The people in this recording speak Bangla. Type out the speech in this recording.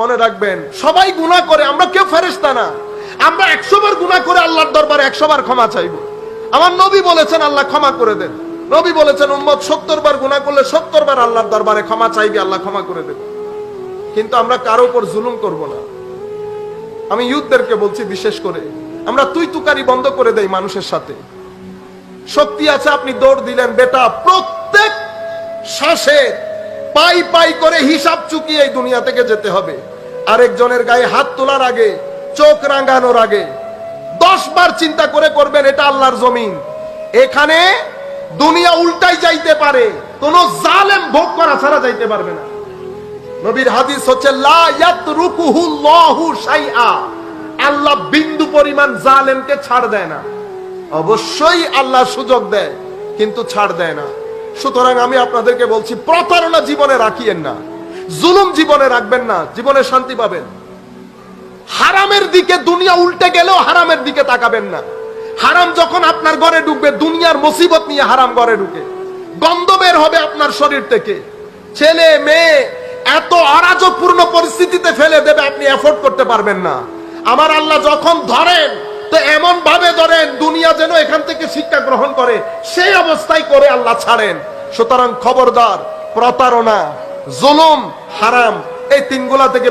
মনে রাখবেন, সবাই গুনাহ করে, আমরা কেউ ফেরেশতা না। আমরা একশো বার গুনাহ করে আল্লাহর দরবারে একশো বার ক্ষমা চাইব। আমার নবী বলেছেন, আল্লাহ ক্ষমা করে দেন। নবী বলেছেন, উম্মত সত্তর বার গুনাহ করলে সত্তর বার আল্লাহর দরবারে ক্ষমা চাইবি, আল্লাহ ক্ষমা করে দেবে কিন্তু আমরা কারও উপর জুলুম করব না। আমি ইউথদেরকে বলছি বিশেষ করে, আমরা তুই তুকারি বন্ধ করে দেই মানুষের সাথে। শক্তি আছে, আপনি দৌড় দিলেন, বেটা, প্রত্যেক শ্বাসে পাই পাই করে হিসাব চুকিয়ে এই দুনিয়া থেকে যেতে হবে। আরেকজনের গায়ে হাত তোলার আগে, চোখ রাঙানোর আগে। দশ বার চিন্তা করে করবেন, এটা আল্লাহর জমিন। এখানে দুনিয়া উল্টাই যাইতে পারে, কোন জালেম ভোগ করা ছাড়া যাইতে পারবে না। নবীর হাদিস হচ্ছে, লা আল্লাহ বিন্দু পরিমাণ জালেমকে ছাড় দেয় না। অবশ্যই আল্লাহ সুযোগ দেয়, কিন্তু ছাড় দেয় না। সুতরাং আমি আপনাদেরকে বলছি, প্রতারণা জীবনে রাখিয়েন না। জুলুম জীবনে রাখবেন না, জীবনে শান্তি পাবেন। হারামের দিকে দুনিয়া উল্টে গেলেও হারামের দিকে তাকাবেন না। হারাম যখন আপনার ঘরে ঢুকবে, দুনিয়ার মুসিবত নিয়ে হারাম ঘরে ঢুকে। গন্ধ বের হবে আপনার শরীর থেকে। ছেলে, মেয়ে, এত অরাজকপূর্ণ পরিস্থিতিতে ফেলে দেবে, আপনি এফোর্ড করতে পারবেন না। আমার আল্লাহ যখন ধরেন এমন ভাবে ধরেন দুনিয়া যেন এখান থেকে শিক্ষা গ্রহণ করে, সেই অবস্থায় করে আল্লাহ ছাড়েন। সুতরাং খবরদার, প্রতারণা, জুলুম, হারাম, এই তিনগুলা থেকে